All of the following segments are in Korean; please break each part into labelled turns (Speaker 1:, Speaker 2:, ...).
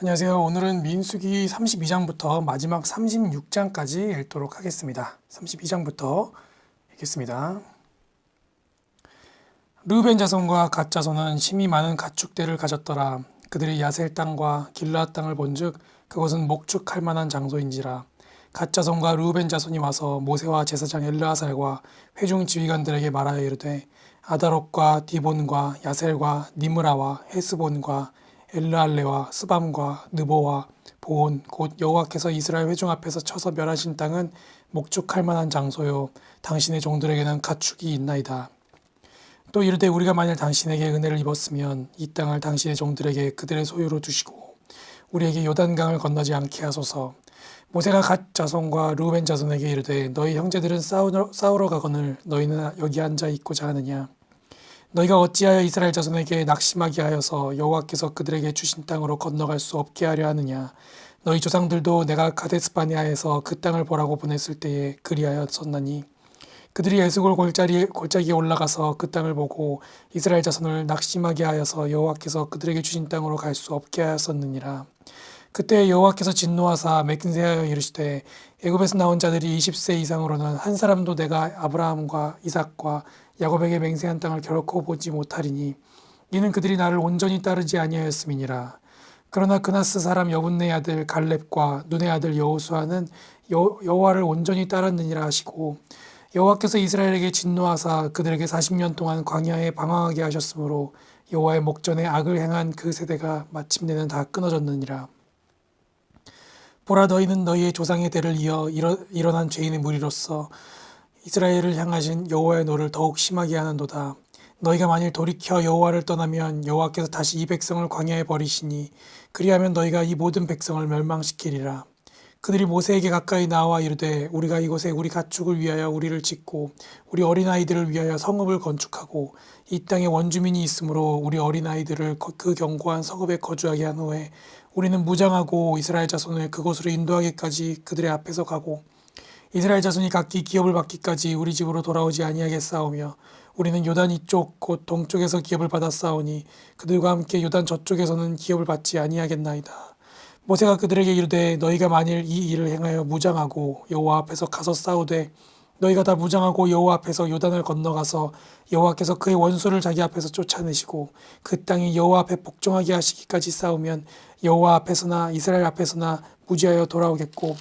Speaker 1: 안녕하세요. 오늘은 민수기 32장부터 마지막 36장까지 읽도록 하겠습니다. 32장부터 읽겠습니다. 르벤 자손과 갓 자손은 심히 많은 가축대를 가졌더라. 그들이 야셀 땅과 길르앗 땅을 본즉 그것은 목축할 만한 장소인지라. 갓 자손과 르벤 자손이 와서 모세와 제사장 엘르아살과 회중 지휘관들에게 말하여 이르되 아다롯과 디본과 야셀과 니므라와 헤스본과 엘르알레와 스밤과 느보와 보온 곧 여호와께서 이스라엘 회중 앞에서 쳐서 멸하신 땅은 목축할 만한 장소요 당신의 종들에게는 가축이 있나이다. 또 이르되 우리가 만일 당신에게 은혜를 입었으면 이 땅을 당신의 종들에게 그들의 소유로 두시고 우리에게 요단강을 건너지 않게 하소서. 모세가 갓 자손과 루벤 자손에게 이르되 너희 형제들은 싸우러, 싸우러 가거늘 너희는 여기 앉아 있고자 하느냐. 너희가 어찌하여 이스라엘 자손에게 낙심하게 하여서 여호와께서 그들에게 주신 땅으로 건너갈 수 없게 하려 하느냐. 너희 조상들도 내가 가데스바니아에서 그 땅을 보라고 보냈을 때에 그리하였었나니 그들이 에스골 골짜기 골짜기에 올라가서 그 땅을 보고 이스라엘 자손을 낙심하게 하여서 여호와께서 그들에게 주신 땅으로 갈 수 없게 하였었느니라. 그때 여호와께서 진노하사 맥긴세하여 이르시되 애굽에서 나온 자들이 20세 이상으로는 한 사람도 내가 아브라함과 이삭과 야곱에게 맹세한 땅을 결코 보지 못하리니 이는 그들이 나를 온전히 따르지 아니하였음이니라. 그러나 그나스 사람 여분네 아들 갈렙과 눈의 아들 여호수아는 여- 여호와를 온전히 따랐느니라 하시고 여호와께서 이스라엘에게 진노하사 그들에게 40년 동안 광야에 방황하게 하셨으므로 여호와의 목전에 악을 행한 그 세대가 마침내는 다 끊어졌느니라. 보라 너희는 너희의 조상의 대를 이어 일어, 일어난 죄인의 무리로서 이스라엘을 향하신 여호와의 노를 더욱 심하게 하는도다. 너희가 만일 돌이켜 여호와를 떠나면 여호와께서 다시 이 백성을 광야에 버리시니 그리하면 너희가 이 모든 백성을 멸망시키리라. 그들이 모세에게 가까이 나와 이르되 우리가 이곳에 우리 가축을 위하여 우리를 짓고 우리 어린아이들을 위하여 성읍을 건축하고 이 땅에 원주민이 있으므로 우리 어린아이들을 거- 그 견고한 성읍에 거주하게 한 후에 우리는 무장하고 이스라엘 자손을 그곳으로 인도하기까지 그들의 앞에서 가고 이스라엘 자손이 각기 기업을 받기까지 우리 집으로 돌아오지 아니하겠사오며 우리는 요단 이쪽 곧 동쪽에서 기업을 싸우니 그들과 함께 요단 저쪽에서는 기업을 받지 아니하겠나이다. 모세가 그들에게 이르되 너희가 만일 이 일을 행하여 무장하고 여호와 앞에서 가서 싸우되 너희가 다 무장하고 여호와 앞에서 요단을 건너가서 여호와께서 그의 원수를 자기 앞에서 쫓아내시고 그 땅이 여호와 앞에 복종하게 하시기까지 싸우면 여호와 앞에서나 이스라엘 앞에서나 무지하여 돌아오겠고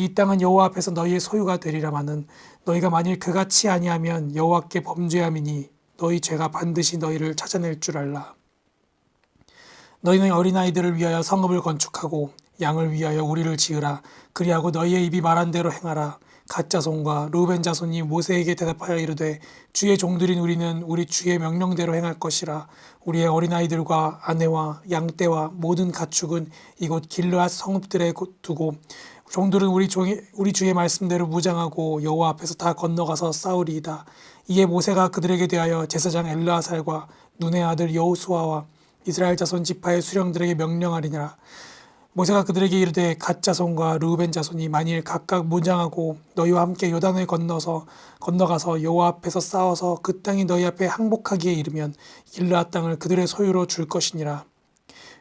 Speaker 1: 이 땅은 여호와 앞에서 너희의 소유가 되리라마는 너희가 만일 그같이 아니하면 여호와께 범죄함이니 너희 죄가 반드시 너희를 찾아낼 줄 알라. 너희는 어린아이들을 위하여 성읍을 건축하고 양을 위하여 우리를 지으라. 그리하고 너희의 입이 말한 대로 행하라. 가짜손과 루벤 자손이 모세에게 대답하여 이르되 주의 종들인 우리는 우리 주의 명령대로 행할 것이라. 우리의 어린아이들과 아내와 양떼와 모든 가축은 이곳 길르앗 성읍들에 곧 두고 종들은 우리 종이 우리 주의 말씀대로 무장하고 여호와 앞에서 다 건너가서 싸우리이다. 이에 모세가 그들에게 대하여 제사장 엘르아살과 눈의 아들 여호수아와 이스라엘 자손 지파의 수령들에게 명령하리니라. 모세가 그들에게 이르되 갓 자손과 르우벤 자손이 만일 각각 무장하고 너희와 함께 요단을 건너서 건너가서 여호와 앞에서 싸워서 그 땅이 너희 앞에 항복하기에 이르면 길르앗 땅을 그들의 소유로 줄 것이니라.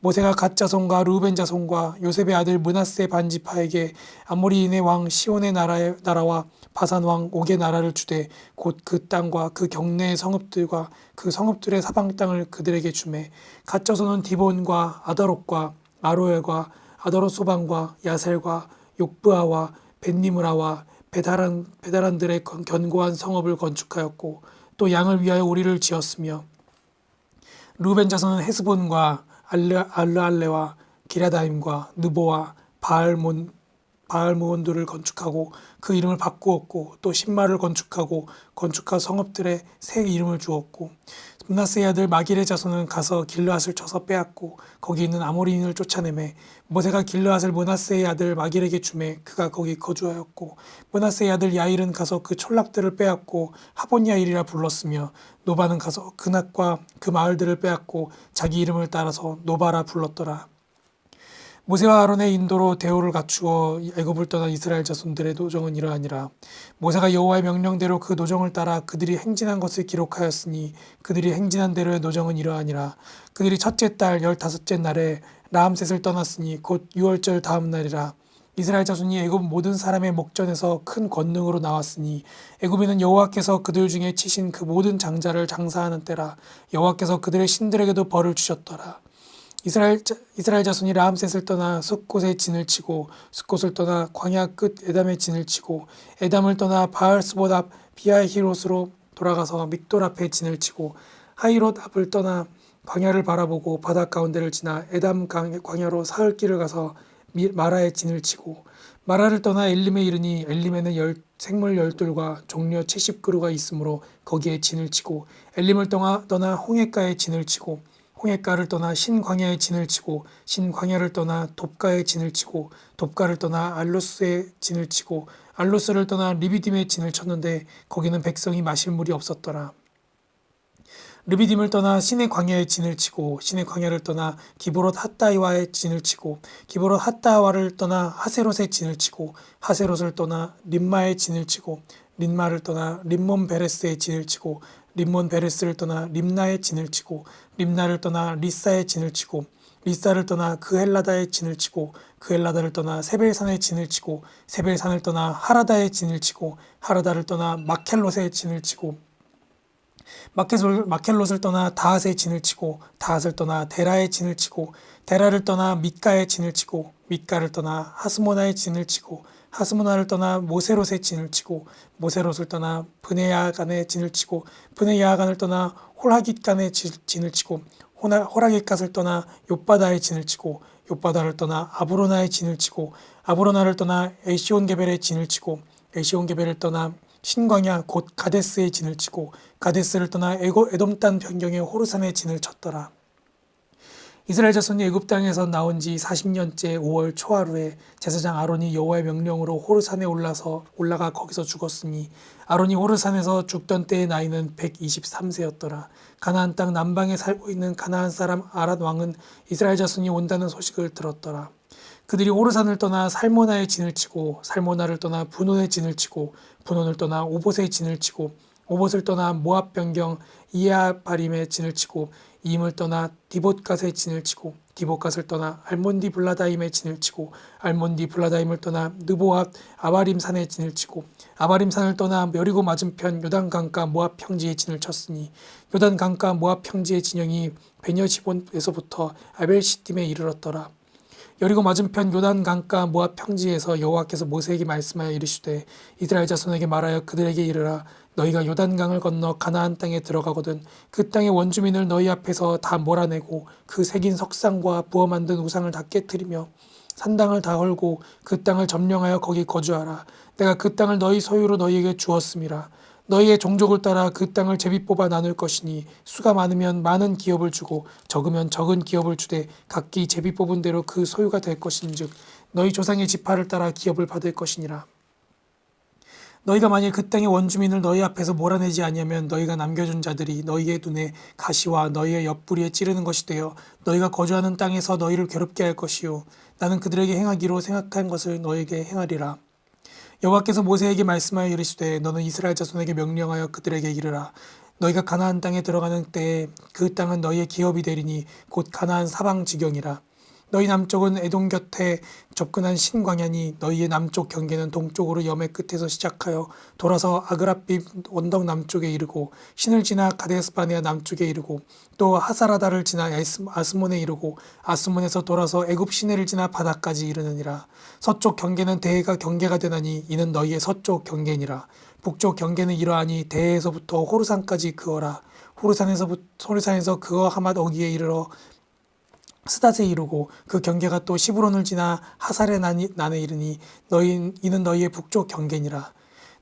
Speaker 1: 모세가 갓 자손과 루벤 자손과 요셉의 아들 문하세 반지파에게 아모리인의 왕 시온의 나라의 나라와 바산 왕 옥의 나라를 주되 곧 그 땅과 그 경내의 성읍들과 그 성읍들의 사방 땅을 그들에게 주매. 갓 자손은 디본과 아다롯과 아로엘과 아다롯 소방과 야셀과 욕브아와 벤니무라와 베다란 베다란들의 건- 견고한 성읍을 건축하였고 또 양을 위하여 우리를 지었으며. 루벤 자손은 헤스본과 알르, 알르알레와 기라다임과 느보와 바알몬 바알무온들을 건축하고 그 이름을 바꾸었고 또 신마를 건축하고 건축한 성읍들의 새 이름을 주었고 문하세의 아들 마길의 자손은 가서 길르앗을 쳐서 빼앗고 거기 있는 아모리인을 쫓아내매 모세가 길르앗을 문하세의 아들 마길에게 주매 그가 거기 거주하였고 문하세의 아들 야일은 가서 그 촌락들을 빼앗고 하본야일이라 불렀으며 노바는 가서 그낙과 그 마을들을 빼앗고 자기 이름을 따라서 노바라 불렀더라 모세와 아론의 인도로 대오를 갖추어 애굽을 떠난 이스라엘 자손들의 노정은 이러하니라. 모세가 여호와의 명령대로 그 노정을 따라 그들이 행진한 것을 기록하였으니 그들이 행진한 대로의 노정은 이러하니라. 그들이 첫째 달 열다섯째 날에 라암셋을 떠났으니 곧 유월절 다음 날이라. 이스라엘 자손이 애굽 모든 사람의 목전에서 큰 권능으로 나왔으니 애굽에는 여호와께서 그들 중에 치신 그 모든 장자를 장사하는 때라 여호와께서 그들의 신들에게도 벌을 주셨더라. 이스라엘, 자, 이스라엘 자손이 라암셋을 떠나 숲곳에 진을 치고 숲곳을 떠나 광야 끝 에담에 진을 치고 에담을 떠나 바알스봇 앞 비아히롯으로 돌아가서 믹돌 앞에 진을 치고 하이롯 앞을 떠나 광야를 바라보고 바닷 가운데를 지나 에담 강- 광야로 사흘길을 가서 미- 마라에 진을 치고 마라를 떠나 엘림에 이르니 엘림에는 열, 생물 열둘과 종려 칠십 그루가 있으므로 거기에 진을 치고 엘림을 떠나 홍해가에 진을 치고 홍해가를 떠나 신광야에 진을 치고 신광야를 떠나 돕가에 진을 치고 돕가를 떠나 알로스에 진을 치고 알로스를 떠나 리비딤에 진을 쳤는데 거기는 백성이 마실 물이 없었더라. 르비딤을 떠나 신의 광야에 진을 치고 신의 광야를 떠나 기브롯 핫다이와에 진을 치고 기브롯 핫다와를 떠나 하세롯에 진을 치고 하세롯을 떠나 림마에 진을 치고 림마를 떠나 림몬 베레스에 진을 치고 림몬 베레스를 떠나 림나에 진을 치고 림나를 떠나 리사에 진을 치고 리사를 떠나 그헬라다에 진을 치고 그헬라다를 떠나 세벨산에 진을 치고 세벨산을 떠나 하라다에 진을 치고 하라다를 떠나 마켈롯에 진을 치고 마켓을, 마켈롯을 떠나 다핫에 진을 치고 다핫을 떠나 데라에 진을 치고 데라를 떠나 밑가에 진을 치고 밑가를 떠나 하스모나에 진을 치고 하스모나를 떠나 모세롯에 진을 치고 모세롯을 떠나 브네야간에 진을 치고 브네야간을 떠나 지- 진을 치고 호라깃갓을 떠나 욥바다에 진을 치고 욥바다를 떠나 아브로나에 진을 치고 아브로나를 떠나 에시온 게벨에 진을 치고 에시온 게벨을 떠나 신광야 곧 가데스에 진을 치고 가데스를 떠나 에고 에돔 땅 변경의 호르산에 진을 쳤더라. 이스라엘 자손이 애굽 땅에서 나온 지 40년째 5월 초하루에 제사장 아론이 여호와의 명령으로 호르산에 올라서 올라가 거기서 죽었으니 아론이 호르산에서 죽던 때의 나이는 123세였더라. 가나안 땅 남방에 살고 있는 가나안 사람 아랏 왕은 이스라엘 자손이 온다는 소식을 들었더라. 그들이 호르산을 떠나 살모나에 진을 치고 살모나를 떠나 분온에 진을 치고 분온을 떠나 오봇에 진을 치고 오봇을 떠나 모압 변경 이아바림에 진을 치고 이 임을 떠나 디봇갓에 진을 치고 디봇갓을 떠나 알몬디 블라다임에 진을 치고 알몬디 블라다임을 떠나 느보압 아바림 산에 진을 치고 아바림 산을 떠나 여리고 맞은편 요단 강가 모압 평지에 진을 쳤으니 요단 강가 모압 평지의 진영이 베녀시본에서부터 아벨시팀에 이르렀더라. 여리고 맞은편 요단 강가 모압 평지에서 여호와께서 모세에게 말씀하여 이르시되 이스라엘 자손에게 말하여 그들에게 이르라. 너희가 요단강을 건너 가나안 땅에 들어가거든 그 땅의 원주민을 너희 앞에서 다 몰아내고 그 새긴 석상과 부어 만든 우상을 다 깨뜨리며 산당을 다 헐고 그 땅을 점령하여 거기 거주하라. 내가 그 땅을 너희 소유로 너희에게 주었음이라 너희의 종족을 따라 그 땅을 제비 뽑아 나눌 것이니 수가 많으면 많은 기업을 주고 적으면 적은 기업을 주되 각기 제비 뽑은 대로 그 소유가 될 것인즉 너희 조상의 지파를 따라 기업을 받을 것이니라. 너희가 만일 그 땅의 원주민을 너희 앞에서 몰아내지 아니하면 너희가 남겨준 자들이 너희의 눈에 가시와 너희의 옆구리에 찌르는 것이 되어 너희가 거주하는 땅에서 너희를 괴롭게 할 것이요. 나는 그들에게 행하기로 생각한 것을 너희에게 행하리라 여호와께서 모세에게 말씀하여 이르시되 너는 이스라엘 자손에게 명령하여 그들에게 이르라. 너희가 가나안 땅에 들어가는 때에 그 땅은 너희의 기업이 되리니 곧 가나안 사방 지경이라 너희 남쪽은 에돔 곁에 접근한 신광야니 너희의 남쪽 경계는 동쪽으로 염의 끝에서 시작하여 돌아서 아그라빛 언덕 남쪽에 이르고 신을 지나 가데스바네아 남쪽에 이르고 또 하사라다를 지나 아스몬에 이르고 아스몬에서 돌아서 애굽 시내를 지나 바다까지 이르느니라. 서쪽 경계는 대해가 경계가 되나니 이는 너희의 서쪽 경계니라. 북쪽 경계는 이러하니 대해에서부터 호르산까지 그어라. 호르산에서 호르산에서 그어 하맛 어기에 이르러 스닷에 이르고 그 경계가 또 시브론을 지나 하살의 난에 이르니 너희 이는 너희의 북쪽 경계니라.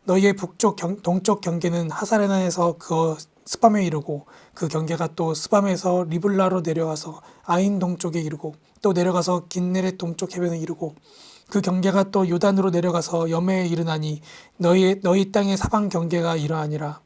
Speaker 1: 너희의 북쪽 경, 동쪽 경계는 하사레나에서 그 스밤에 이르고 그 경계가 또 스밤에서 리블라로 내려가서 아인 동쪽에 이르고 또 내려가서 긴네렛 동쪽 해변에 이르고 그 경계가 또 요단으로 내려가서 여매에 이르나니 너희 너희 땅의 사방 경계가 이러하니라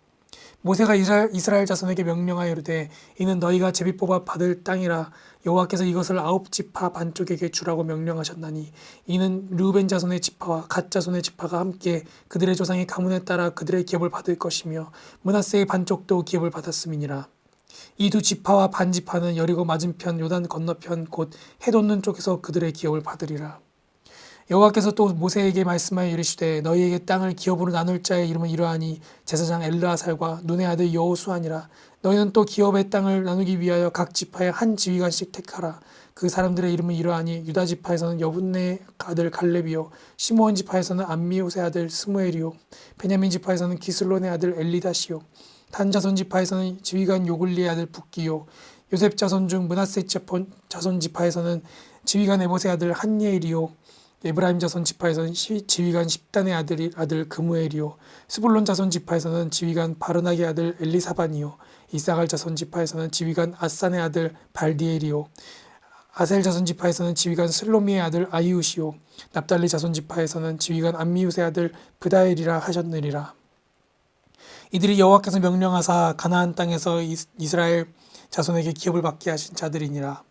Speaker 1: 모세가 이스라엘, 자손에게 명령하여 이르되 이는 너희가 제비 뽑아 받을 땅이라 여호와께서 이것을 아홉 지파 반쪽에게 주라고 명령하셨나니 이는 르우벤 자손의 지파와 갓 자손의 지파가 함께 그들의 조상의 가문에 따라 그들의 기업을 받을 것이며 문하세의 반쪽도 기업을 받았음이니라. 이 두 지파와 반 지파는 여리고 맞은편 요단 건너편 곧 해돋는 쪽에서 그들의 기업을 받으리라 여호와께서 또 모세에게 말씀하여 이르시되 너희에게 땅을 기업으로 나눌 자의 이름은 이러하니 제사장 엘르아살과 눈의 아들 여호수아니라. 너희는 또 기업의 땅을 나누기 위하여 각 지파에 한 지휘관씩 택하라. 그 사람들의 이름은 이러하니 유다 지파에서는 여분네 아들 갈렙이요 시므온 지파에서는 암미호세 아들 스무엘이요 베냐민 지파에서는 기슬론의 아들 엘리다시요 단 자손 지파에서는 지휘관 요글리의 아들 북기요 요셉 자손 중 문하세 자손 지파에서는 지휘관 에보세 아들 한예일이요 에브라임 자손 지파에서는 시- 지휘관 십단의 아들 아들 그무엘이요. 스불론 자손 지파에서는 지휘관 바르나의 아들 엘리사반이요. 이사갈 자손 지파에서는 지휘관 아산의 아들 발디엘이요. 아셀 자손 지파에서는 지휘관 슬로미의 아들 아이웃이요. 납달리 자손 지파에서는 지휘관 암미웃의 아들 브다엘이라 하셨느니라. 이들이 여호와께서 명령하사 가나안 땅에서 이스- 이스라엘 자손에게 기업을 받게 하신 자들이니라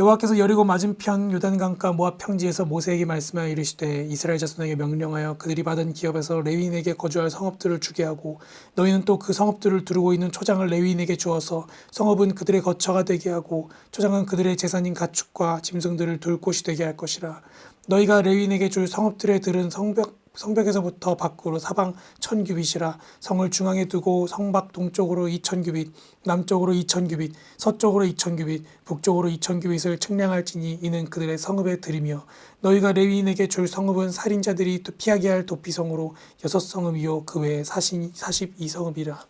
Speaker 1: 여호와께서 여리고 맞은편 요단강가 모압 평지에서 모세에게 말씀하여 이르시되 이스라엘 자손에게 명령하여 그들이 받은 기업에서 레위인에게 거주할 성읍들을 주게 하고 너희는 또 그 성읍들을 두르고 있는 초장을 레위인에게 주어서 성읍은 그들의 거처가 되게 하고 초장은 그들의 재산인 가축과 짐승들을 둘 곳이 되게 할 것이라. 너희가 레위인에게 줄 성읍들의 들은 성벽 성벽에서부터 밖으로 사방 천 규빗이라 성을 중앙에 두고 성밖 동쪽으로 이천 규빗 남쪽으로 이천 규빗 서쪽으로 이천 규빗 북쪽으로 이천 규빗을 측량할지니 이는 그들의 성읍의 들이며 너희가 레위인에게 줄 성읍은 살인자들이 또 피하게 할 도피성으로 여섯 성읍이요. 그 외에 사십 사십이 성읍이라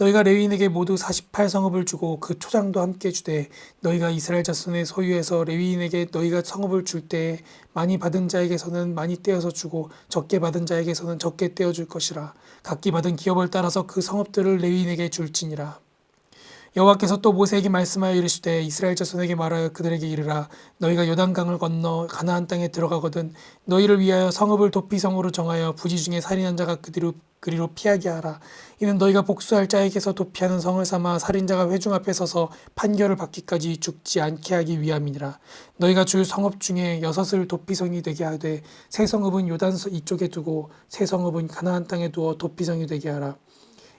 Speaker 1: 너희가 레위인에게 모두 48성읍을 주고 그 초장도 함께 주되 너희가 이스라엘 자손의 소유에서 레위인에게 너희가 성읍을 줄 때에 많이 받은 자에게서는 많이 떼어서 주고 적게 받은 자에게서는 적게 떼어 줄 것이라. 각기 받은 기업을 따라서 그 성읍들을 레위인에게 줄지니라. 여호와께서 또 모세에게 말씀하여 이르시되 이스라엘 자손에게 말하여 그들에게 이르라. 너희가 요단강을 건너 가나안 땅에 들어가거든 너희를 위하여 성읍을 도피성으로 정하여 부지 중에 살인한 자가 그리로 그리로 피하게 하라. 이는 너희가 복수할 자에게서 도피하는 성을 삼아 살인자가 회중 앞에 서서 판결을 받기까지 죽지 않게 하기 위함이니라. 너희가 줄 성읍 중에 여섯을 도피성이 되게 하되 세 성읍은 요단 이쪽에 두고 세 성읍은 가나안 땅에 두어 도피성이 되게 하라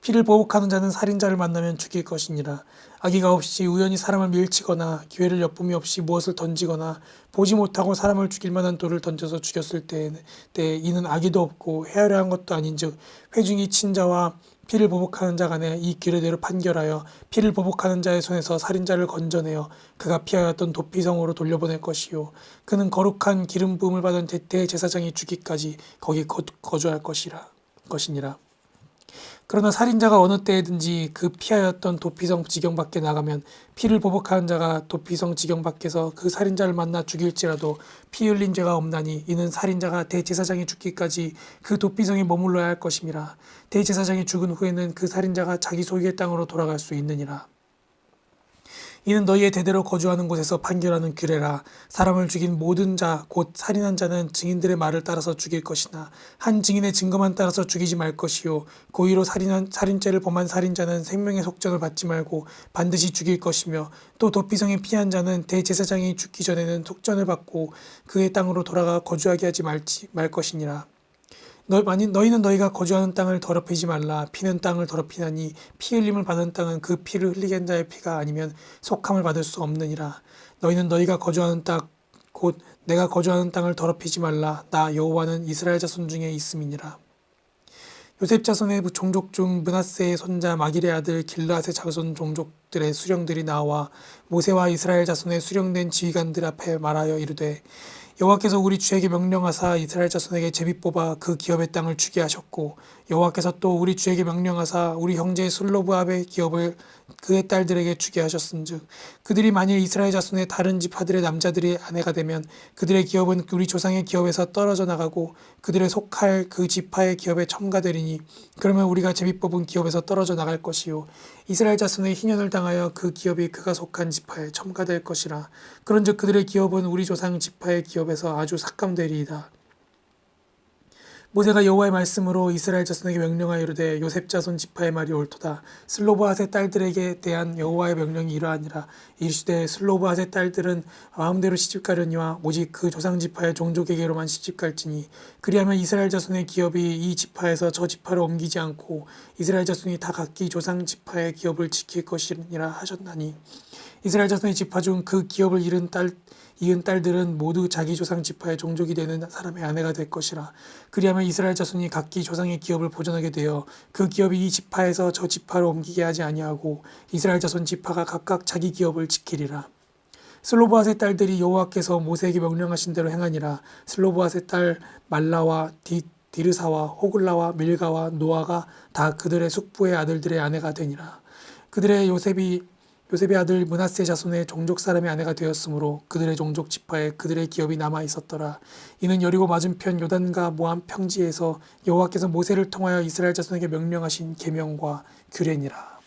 Speaker 1: 피를 보복하는 자는 살인자를 만나면 죽일 것이니라. 아기가 없이 우연히 사람을 밀치거나 기회를 엿봄이 없이 무엇을 던지거나 보지 못하고 사람을 죽일 만한 돌을 던져서 죽였을 때에 때 이는 아기도 없고 헤아려 한 것도 아닌즉 회중이 친자와 피를 보복하는 자 간에 이 규례대로 판결하여 피를 보복하는 자의 손에서 살인자를 건져내어 그가 피하였던 도피성으로 돌려보낼 것이요 그는 거룩한 기름 부음을 받은 대- 대제사장이 죽기까지 거기 거, 거주할 것이라 것이니라. 그러나 살인자가 어느 때에든지 그 피하였던 도피성 지경 밖에 나가면 피를 보복하는 자가 도피성 지경 밖에서 그 살인자를 만나 죽일지라도 피 흘린 죄가 없나니 이는 살인자가 대제사장이 죽기까지 그 도피성에 머물러야 할 것임이라. 대제사장이 죽은 후에는 그 살인자가 자기 소유의 땅으로 돌아갈 수 있느니라 이는 너희의 대대로 거주하는 곳에서 판결하는 규례라. 사람을 죽인 모든 자 곧 살인한 자는 증인들의 말을 따라서 죽일 것이나 한 증인의 증거만 따라서 죽이지 말 것이요. 고의로 살인한 살인죄를 범한 살인자는 생명의 속전을 받지 말고 반드시 죽일 것이며 또 도피성에 피한 자는 대제사장이 죽기 전에는 속전을 받고 그의 땅으로 돌아가 거주하게 하지 말지 말 것이니라 너, 만일 너희는 너희가 거주하는 땅을 더럽히지 말라. 피는 땅을 더럽히나니 피 흘림을 받은 땅은 그 피를 흘리게 한 자의 피가 아니면 속함을 받을 수 없느니라. 너희는 너희가 거주하는 땅 곧 내가 거주하는 땅을 더럽히지 말라. 나 여호와는 이스라엘 자손 중에 있음이니라. 요셉 자손의 종족 중 문하세의 손자 마길의 아들 길르앗의 자손 종족들의 수령들이 나와 모세와 이스라엘 자손의 수령된 지휘관들 앞에 말하여 이르되 여호와께서 우리 주에게 명령하사 이스라엘 자손에게 제비 뽑아 그 기업의 땅을 주게 하셨고 여호와께서 또 우리 주에게 명령하사 우리 형제 슬로브압의 기업을 그의 딸들에게 주게 하셨은즉 그들이 만일 이스라엘 자손의 다른 지파들의 남자들이 아내가 되면 그들의 기업은 우리 조상의 기업에서 떨어져 나가고 그들의 속할 그 지파의 기업에 첨가되리니 그러면 우리가 제비 뽑은 기업에서 떨어져 나갈 것이요 이스라엘 자손의 희년을 당하여 그 기업이 그가 속한 지파에 첨가될 것이라. 그런즉 그들의 기업은 우리 조상 지파의 기업에서 아주 삭감되리이다 모세가 여호와의 말씀으로 이스라엘 자손에게 명령하여 이르되 요셉 자손 지파의 말이 옳도다. 슬로브앗의 딸들에게 대한 여호와의 명령이 이러하니라. 이르시되 슬로브앗의 딸들은 마음대로 시집가려니와 오직 그 조상 지파의 종족에게로만 시집갈지니 그리하면 이스라엘 자손의 기업이 이 지파에서 저 지파로 옮기지 않고 이스라엘 자손이 다 각기 조상 지파의 기업을 지킬 것이니라 하셨나니. 이스라엘 자손의 지파 중 그 기업을 잃은 딸 이은 딸들은 모두 자기 조상 지파의 종족이 되는 사람의 아내가 될 것이라. 그리하면 이스라엘 자손이 각기 조상의 기업을 보존하게 되어 그 기업이 이 지파에서 저 지파로 옮기게 하지 아니하고 이스라엘 자손 지파가 각각 자기 기업을 지키리라. 슬로브앗의 딸들이 여호와께서 모세에게 명령하신 대로 행하니라. 슬로브앗의 딸 말라와 디, 디르사와 호글라와 밀가와 노아가 다 그들의 숙부의 아들들의 아내가 되니라. 그들의 요셉이 요셉의 아들 문하세 자손의 종족 사람의 아내가 되었으므로 그들의 종족 지파에 그들의 기업이 남아 있었더라. 이는 여리고 맞은편 요단과 모함 평지에서 여호와께서 모세를 통하여 이스라엘 자손에게 명령하신 계명과 규례니라.